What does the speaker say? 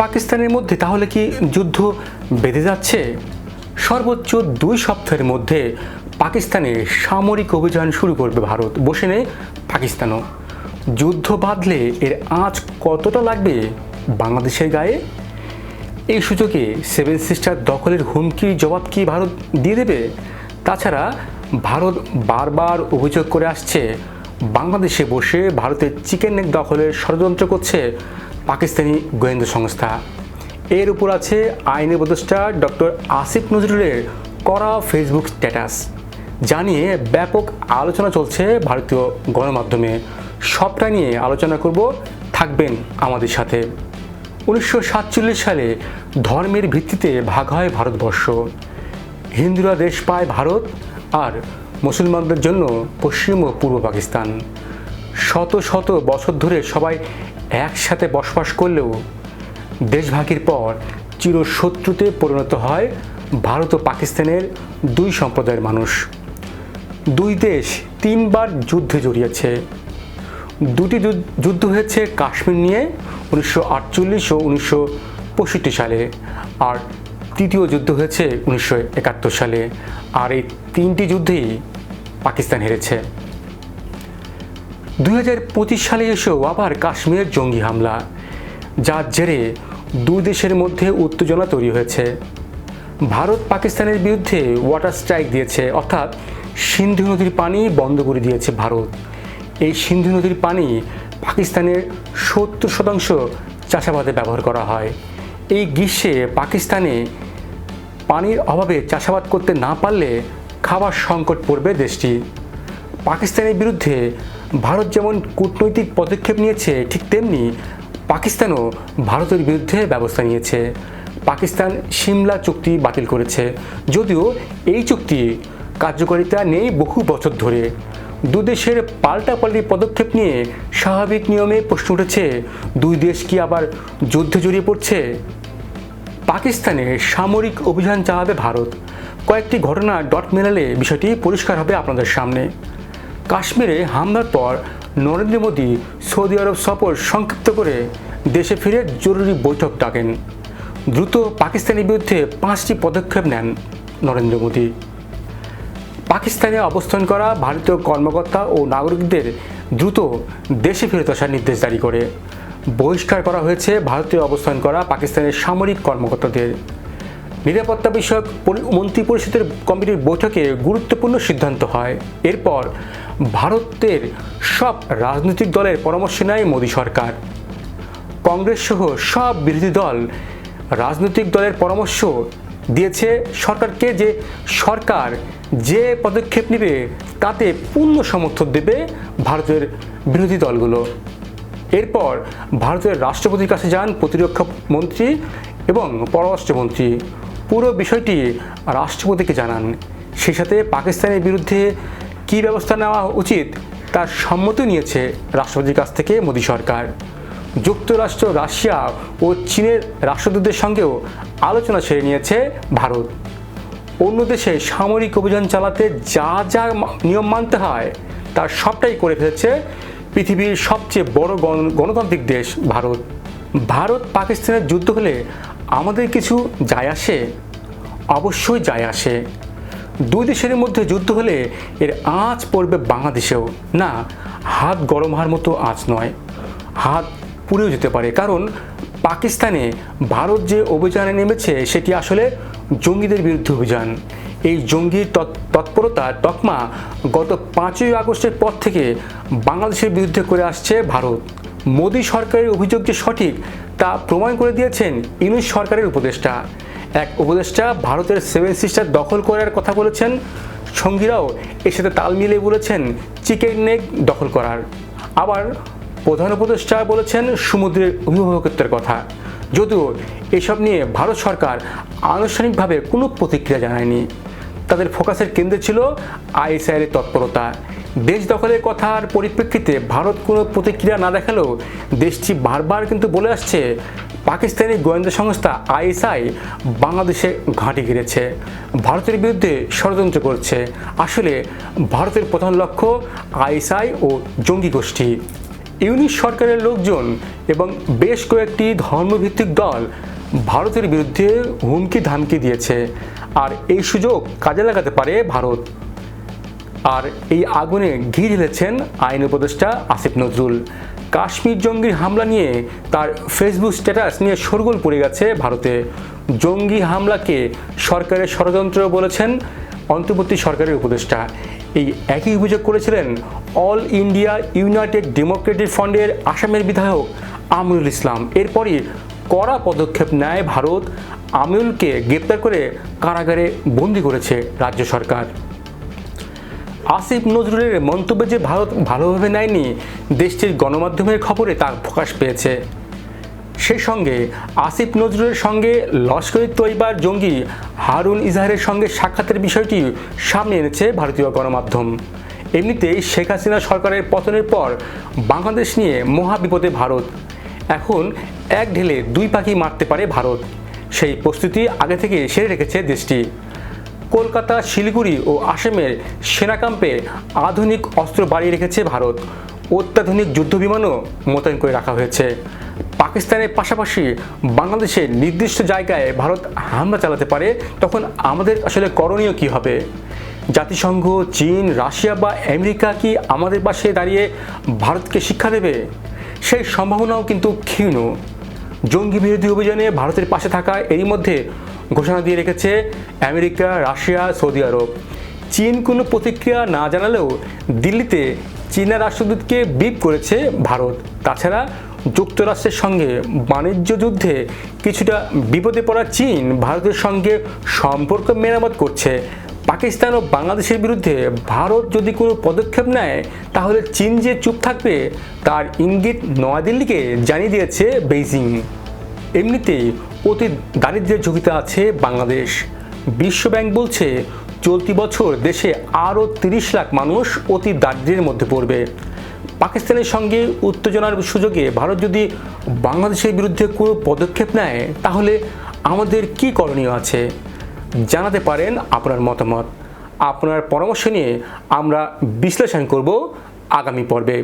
পাকিস্তানের মধ্যে তাহলে কি যুদ্ধ বেঁধে যাচ্ছে? সর্বোচ্চ দুই সপ্তাহের মধ্যে পাকিস্তানে সামরিক অভিযান শুরু করবে ভারত। বসে নেই পাকিস্তানও। যুদ্ধ বাঁধলে এর আঁচ কতটা লাগবে বাংলাদেশের গায়ে? এই সুযোগে সেভেন সিস্টার দখলের হুমকির জবাব কি ভারত দিয়ে দেবে? তাছাড়া ভারত বারবার অভিযোগ করে আসছে, বাংলাদেশে বসে ভারতের চিকেন নেক দখলের ষড়যন্ত্র করছে পাকিস্তানি গোয়েন্দা সংস্থা। এর উপর আছে আইনি উপদেষ্টা ডক্টর আসিফ নজরুলের করা ফেসবুক স্ট্যাটাস। জানিয়ে ব্যাপক আলোচনা চলছে ভারতীয় গণমাধ্যমে। সবটা নিয়ে আলোচনা করব, থাকবেন আমাদের সাথে। উনিশশো সাতচল্লিশ সালে ধর্মের ভিত্তিতে ভাগ হয় ভারতবর্ষ। হিন্দুরা দেশ পায় ভারত আর মুসলমানদের জন্য পশ্চিম ও পূর্ব পাকিস্তান। শত শত বছর ধরে সবাই একসাথে বসবাস করলেও দেশভাগের পর চিরশত্রুতে পরিণত হয় ভারত ও পাকিস্তানের দুই সম্প্রদায়ের মানুষ। দুই দেশ তিনবার যুদ্ধে জড়িয়েছে। দুটি যুদ্ধ হয়েছে কাশ্মীর নিয়ে উনিশশো আটচল্লিশ ও উনিশশো পঁয়ষট্টি সালে আর তৃতীয় যুদ্ধ হয়েছে উনিশশো একাত্তর সালে। আর এই তিনটি যুদ্ধেই পাকিস্তান হেরেছে। দুই হাজার পঁচিশ সালে এসেও আবার কাশ্মীরের জঙ্গি হামলা, যার জেরে দুই দেশের মধ্যে উত্তেজনা তৈরি হয়েছে। ভারত পাকিস্তানের বিরুদ্ধে ওয়াটার স্ট্রাইক দিয়েছে, অর্থাৎ সিন্ধু নদীর পানি বন্ধ করে দিয়েছে ভারত। এই সিন্ধু নদীর পানি পাকিস্তানের সত্তর শতাংশ চাষাবাদে ব্যবহার করা হয়। এই গ্রীষ্মে পাকিস্তানে পানির অভাবে চাষাবাদ করতে না পারলে খাবার সংকট পড়বে দেশটি। পাকিস্তানের বিরুদ্ধে ভারত যেমন কূটনৈতিক পদক্ষেপ নিয়েছে, ঠিক তেমনি পাকিস্তানও ভারতের বিরুদ্ধে ব্যবস্থা নিয়েছে। পাকিস্তান সিমলা চুক্তি বাতিল করেছে। যদিও এই চুক্তি কার্যকারিতা নেই বহু বছর ধরে। দু দুদেশের পাল্টাপাল্টি পদক্ষেপ নিয়ে স্বাভাবিক নিয়মে প্রশ্ন উঠেছে, দুই দেশ কি আবার যুদ্ধে জড়িয়ে পড়ছে? পাকিস্তানে সামরিক অভিযান চালাবে ভারত। কয়েকটি ঘটনা ডট মেলালে বিষয়টি পরিষ্কার হবে আপনাদের সামনে। কাশ্মীরে হামলার পর নরেন্দ্র মোদী সৌদি আরব সফর সংক্ষিপ্ত করে দেশে ফিরে জরুরি বৈঠক ডাকেন। দ্রুত পাকিস্তানের বিরুদ্ধে পাঁচটি পদক্ষেপ নেন নরেন্দ্র মোদী। পাকিস্তানে অবস্থান করা ভারতীয় কর্মকর্তা ও নাগরিকদের দ্রুত দেশে ফেরত আসার নির্দেশ জারি করে। বহিষ্কার করা হয়েছে ভারতীয় অবস্থান করা পাকিস্তানের সামরিক কর্মকর্তাদের। নিরাপত্তা বিষয়ক মন্ত্রী পরিষদের কমিটির বৈঠকে গুরুত্বপূর্ণ সিদ্ধান্ত হয়। এরপর ভারতের সব রাজনৈতিক দলের পরামর্শ নেয় মোদী সরকার। কংগ্রেস সহ সব বিরোধী দল রাজনৈতিক দলের পরামর্শ দিয়েছে সরকারকে যে সরকার যে পদক্ষেপ নেবে তাতে পূর্ণ সমর্থন দেবে ভারতের বিরোধী দলগুলো। এরপর ভারতের রাষ্ট্রপতির কাছে যান প্রতিরক্ষা মন্ত্রী এবং পররাষ্ট্রমন্ত্রী। পুরো বিষয়টি রাষ্ট্রপতিকে জানান। সেই সাথে পাকিস্তানের বিরুদ্ধে কী ব্যবস্থা নেওয়া উচিত তার সম্মতি নিয়েছে রাষ্ট্রপতির কাছ থেকে মোদী সরকার। যুক্তরাষ্ট্র, রাশিয়া ও চীনের রাষ্ট্রদূতদের সঙ্গেও আলোচনা সেরে নিয়েছে ভারত। অন্য দেশে সামরিক অভিযান চালাতে যা যা নিয়ম মানতে হয়, তার সবটাই করে ফেলেছে পৃথিবীর সবচেয়ে বড় গণ- গণতান্ত্রিক দেশ ভারত। ভারত পাকিস্তানের যুদ্ধ হলে আমাদের কিছু যায় আসে, অবশ্যই যায় আসে। দুই দেশের মধ্যে যুদ্ধ হলে এর আঁচ পড়বে বাংলাদেশেও। না, হাত গরম হওয়ার মতো আঁচ নয়। হাত পুড়েও যেতে পারে। কারণ পাকিস্তানে ভারত যে অভিযানে নেমেছে, সেটি আসলে জঙ্গিদের বিরুদ্ধে অভিযান। এই জঙ্গির তৎ- তৎপরতা, তকমা গত পাঁচই আগস্টের পর থেকে বাংলাদেশের বিরুদ্ধে করে আসছে ভারত। মোদী সরকারের অভিযোগ যে সঠিক, তা প্রমাণ করে দিয়েছেন ইউনুস সরকারের উপদেষ্টা। এক উপদেষ্টা ভারতের সেভেন সিস্টার দখল করার কথা বলেছেন। সঙ্গীরাও এর সাথে তাল মিলিয়ে বলেছেন চিকেন নেক দখল করার। আবার প্রধান উপদেষ্টা বলেছেন সমুদ্রের অভিভাবকত্বের কথা। যদিও এসব নিয়ে ভারত সরকার আনুষ্ঠানিকভাবে কোনো প্রতিক্রিয়া জানায়নি। তাদের ফোকাসের কেন্দ্রে ছিল আইএসআইয়ের তৎপরতা। দেশ দখলের কথার পরিপ্রেক্ষিতে ভারত কোনো প্রতিক্রিয়া না দেখালেও দেশটি বারবার কিন্তু বলে আসছে, পাকিস্তানি গোয়েন্দা সংস্থা আইএসআই বাংলাদেশে ঘাঁটি ঘিরেছে। ভারতের বিরুদ্ধে ষড়যন্ত্র করছে। আসলে ভারতের প্রধান লক্ষ্য আইএসআই ও জঙ্গি গোষ্ঠী। ইউনিশ সরকারের লোকজন এবং বেশ কয়েকটি ধর্মভিত্তিক দল ভারতের বিরুদ্ধে হুমকি ধামকি দিয়েছে। আর এই সুযোগ কাজে লাগাতে পারে ভারত। আর এই আগুনে ঘি ঢেলেছেন আইন উপদেষ্টা আসিফ নজরুল। কাশ্মীর জঙ্গির হামলা নিয়ে তার ফেসবুক স্ট্যাটাস নিয়ে শোরগোল পড়ে গেছে ভারতে। জঙ্গি হামলাকে সরকারের ষড়যন্ত্র বলেছেন অন্তর্বর্তী সরকারের উপদেষ্টা। এই একই অভিযোগ করেছিলেন অল ইন্ডিয়া ইউনাইটেড ডেমোক্রেটিক ফ্রন্টের আসামের বিধায়ক আমিরুল ইসলাম। এরপরই কড়া পদক্ষেপ নেয় ভারত। আমিরুলকে গ্রেপ্তার করে কারাগারে বন্দি করেছে রাজ্য সরকার। আসিফ নজরুলের মন্তব্যে যে ভারত ভালোভাবে নেয়নি, দেশটির গণমাধ্যমের খবরে তার প্রকাশ পেয়েছে। সেই সঙ্গে আসিফ নজরুলের সঙ্গে লস্করি তৈবার জঙ্গি হারুন ইজাহারের সঙ্গে সাক্ষাতের বিষয়টি সামনে এনেছে ভারতীয় গণমাধ্যম। এমনিতেই শেখ হাসিনা সরকারের পতনের পর বাংলাদেশ নিয়ে মহা বিপদে ভারত। এখন এক ঢেলে দুই পাখি মারতে পারে ভারত। সেই প্রস্তুতি আগে থেকে সেরে রেখেছে দেশটি। কলকাতা, শিলিগুড়ি ও আসামের সেনা ক্যাম্পে আধুনিক অস্ত্র বাড়িয়ে রেখেছে ভারত। অত্যাধুনিক যুদ্ধবিমানও মোতায়েন করে রাখা হয়েছে। পাকিস্তানের পাশাপাশি বাংলাদেশের নির্দিষ্ট জায়গায় ভারত হামলা চালাতে পারে, তখন আমাদের আসলে করণীয় কি হবে? জাতিসংঘ, চীন, রাশিয়া বা আমেরিকা কি আমাদের পাশে দাঁড়িয়ে ভারতকে শিক্ষা দেবে? সেই সম্ভাবনাও কিন্তু ক্ষীণ। জঙ্গি বিরোধী অভিযানে ভারতের পাশে থাকা এরই মধ্যে ঘোষণা দিয়ে রেখেছে আমেরিকা, রাশিয়া, সৌদি আরব। চীন কোনো প্রতিক্রিয়া না জানালেও দিল্লিতে চীনা রাষ্ট্রদূতকে বিপ করেছে ভারত। তাছাড়া যুক্তরাষ্ট্রের সঙ্গে বাণিজ্য যুদ্ধে কিছুটা বিপদে পড়া চীন ভারতের সঙ্গে সম্পর্ক মেরামত করছে। পাকিস্তান ও বাংলাদেশের বিরুদ্ধে ভারত যদি কোনো পদক্ষেপ নেয়, তাহলে চীন যে চুপ থাকবে, তার ইঙ্গিত নয়াদিল্লিকে জানিয়ে দিয়েছে বেইজিং। এমনিতেই অতি দারিদ্র্যের ঝুঁকিতে আছে বাংলাদেশ। বিশ্বব্যাংক বলছে, চলতি বছর দেশে আরও তিরিশ লাখ মানুষ অতি দারিদ্র্যের মধ্যে পড়বে। পাকিস্তানের সঙ্গে উত্তেজনার সুযোগে ভারত যদি বাংলাদেশের বিরুদ্ধে কোনো পদক্ষেপ নেয়, তাহলে আমাদের কি করণীয় আছে? জানাতে পারেন আপনার মতামত। আপনার পরামর্শ নিয়ে আমরা বিশ্লেষণ করব আগামী পর্বে।